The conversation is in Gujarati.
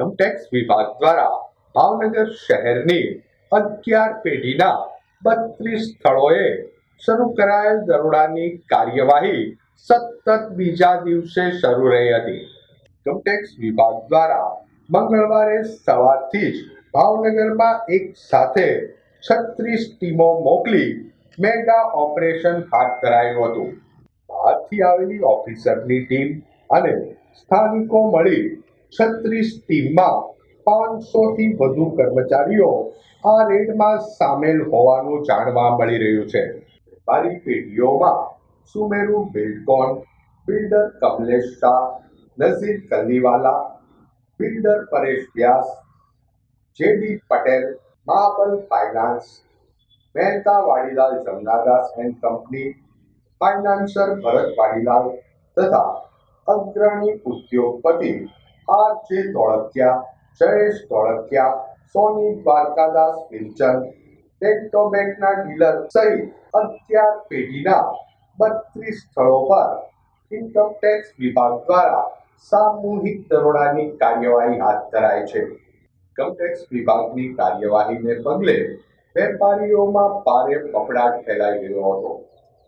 ઇન્કમટેક્સ વિભાગ દ્વારા ભાવનગર શહેરની અગિયાર પેઢીના બત્રીસ સ્થળોએ શરૂ કરાયેલ દરોડાની કાર્યવાહી સતત બીજા દિવસે શરૂ રહી હતી. ઇન્કમટેક્સ વિભાગ દ્વારા મંગળવારે સવારથી જ ભાવનગરમાં એક સાથે છત્રીસ ટીમો મોકલી મેગા ઓપરેશન હાથ ધરાયું હતું. બહારથી આવેલી ઓફિસરની ટીમ અને સ્થાનિકો મળી છત્રીસ ટીમમાં પાંચસોથી વધુ કર્મચારીઓ આ રેડમાં સામેલ હોવાનું જાણવા મળી રહ્યું છે. વેપારી પેઢીઓમાં Sumeru Buildcon builder Kamlesh Shah, Nazir Kalliwala builder Paresh Vyas, JD Patel, Mahabal finance, Mehta Vadilal Jamnadas and company, financier Bharat Vadilal તથા અગ્રણી ઉદ્યોગપતિ આર જે ધોળકિયા, જયેશ ધોળકિયા, સોની દ્વારકાદાસ વિલચંદ ટેક્ટોબેકના ડીલર સહિત અત્યાર પેઢીના બત્રીસ સ્થળો પર ઇન્કમટેક્સ વિભાગ દ્વારા સામૂહિક દરોડાની કાર્યવાહી હાથ ધરાય છે. ઇન્કમટેક્સ વિભાગની કાર્યવાહીને પગલે વેપારીઓમાં ભારે ફફડાટ ફેલાઈ ગયો હતો.